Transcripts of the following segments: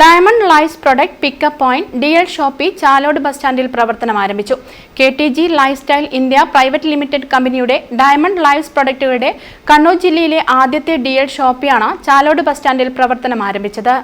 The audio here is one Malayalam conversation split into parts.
Diamond life product pickup point D L shoppy Chalode bus സ്റ്റാൻഡിൽ പ്രവർത്തനം ആരംഭിച്ചു. K T G lifestyle India private limited കമ്പനിയുടെ ഡയമണ്ട് ലൈഫ് പ്രൊഡക്റ്റുകളുടെ കണ്ണൂർ ജില്ലയിലെ ആദ്യത്തെ ഡി എൽ ഷോപ്പിയാണ് ചാലോട് ബസ് സ്റ്റാൻഡിൽ പ്രവർത്തനം ആരംഭിച്ചത്.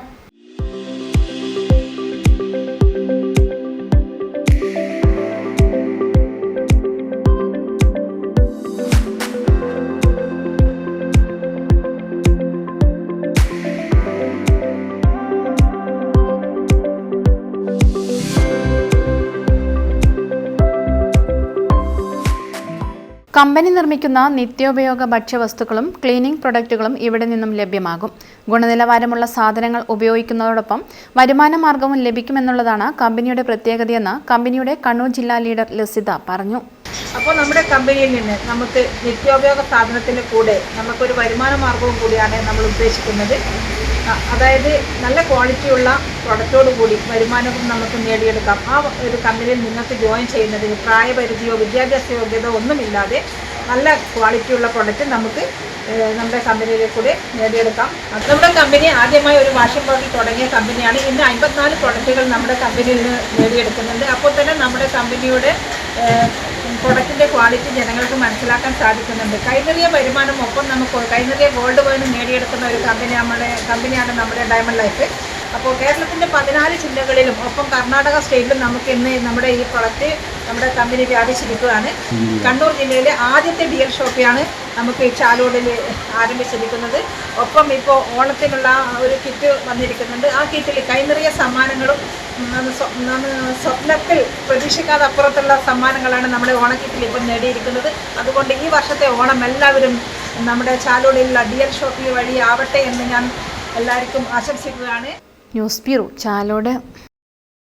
കമ്പനി നിർമ്മിക്കുന്ന നിത്യോപയോഗ ഭക്ഷ്യവസ്തുക്കളും ക്ലീനിംഗ് പ്രൊഡക്റ്റുകളും ഇവിടെ നിന്നും ലഭ്യമാകും. ഗുണനിലവാരമുള്ള സാധനങ്ങൾ ഉപയോഗിക്കുന്നതോടൊപ്പം വരുമാന മാർഗവും ലഭിക്കുമെന്നുള്ളതാണ് കമ്പനിയുടെ പ്രത്യേകതയെന്ന് കമ്പനിയുടെ കണ്ണൂർ ജില്ലാ ലീഡർ ലസിത പറഞ്ഞു. അപ്പോൾ നമ്മുടെ കമ്പനിയിൽ നിന്ന് നമുക്ക് നിത്യോപയോഗ സാധനത്തിന് കൂടെ നമുക്കൊരു വരുമാന മാർഗവും കൂടിയാണ് നമ്മൾ ഉദ്ദേശിക്കുന്നത്. അതായത് നല്ല ക്വാളിറ്റിയുള്ള പ്രൊഡക്റ്റോട് കൂടി വരുമാനവും നമുക്ക് നേടിയെടുക്കാം. ആ ഒരു കമ്പനിയിൽ നിങ്ങൾക്ക് ജോയിൻ ചെയ്യുന്നതിന് പ്രായപരിധിയോ വിദ്യാഭ്യാസ യോഗ്യതയോ ഒന്നുമില്ലാതെ നല്ല ക്വാളിറ്റിയുള്ള പ്രൊഡക്റ്റ് നമുക്ക് നമ്മുടെ കമ്പനിയിലെ കൂടെ നേടിയെടുക്കാം. നമ്മുടെ കമ്പനി ആദ്യമായി ഒരു വാഷിംഗ് പൗഡർ തുടങ്ങിയ കമ്പനിയാണ് ഇന്ന് അമ്പത്തിനാല് പ്രൊഡക്റ്റുകൾ നമ്മുടെ കമ്പനിയിൽ നിന്ന് നേടിയെടുക്കുന്നുണ്ട്. അപ്പോൾ തന്നെ നമ്മുടെ കമ്പനിയുടെ പ്രൊഡക്റ്റിന്റെ ക്വാളിറ്റി ജനങ്ങൾക്ക് മനസ്സിലാക്കാൻ സാധിക്കുന്നുണ്ട്. കൈനിറിയ വരുമാനം ഒപ്പം നമുക്ക് കൈനിറിയ ഗോൾഡ് കോയിനും നേടിയെടുക്കുന്ന ഒരു കമ്പനി നമ്മുടെ കമ്പനിയാണ് നമ്മുടെ ഡയമണ്ട് ലൈഫ് അപ്പോൾ കേരളത്തിന്റെ പതിനാല് ജില്ലകളിലും ഒപ്പം കർണാടക സ്റ്റേറ്റിലും നമുക്ക് ഇന്ന് നമ്മുടെ ഈ പ്രൊഡക്റ്റ് നമ്മുടെ കമ്പനി വ്യാപിച്ചിരിക്കുകയാണ്. കണ്ണൂർ ജില്ലയിലെ ആദ്യത്തെ ഡി എൽ ഷോപ്പിയാണ് നമുക്ക് ഈ ചാലോടിൽ ആരംഭിച്ചിരിക്കുന്നത്. ഒപ്പം ഇപ്പോൾ ഓണത്തിനുള്ള ഒരു കിറ്റ് വന്നിരിക്കുന്നുണ്ട്. ആ കിറ്റിൽ കൈനിറിയ സമ്മാനങ്ങളും സ്വപ്നത്തിൽ പ്രതീക്ഷിക്കാതെ അപ്പുറത്തുള്ള സമ്മാനങ്ങളാണ് നമ്മുടെ ഓണക്കിറ്റിൽ ഇപ്പം നേടിയിരിക്കുന്നത്. അതുകൊണ്ട് ഈ വർഷത്തെ ഓണം എല്ലാവരും നമ്മുടെ ചാലോടിലുള്ള ഡി എൽ ഷോപ്പി വഴി ആവട്ടെ എന്ന് ഞാൻ എല്ലാവർക്കും ആശംസിക്കുകയാണ്. News bureau Chalode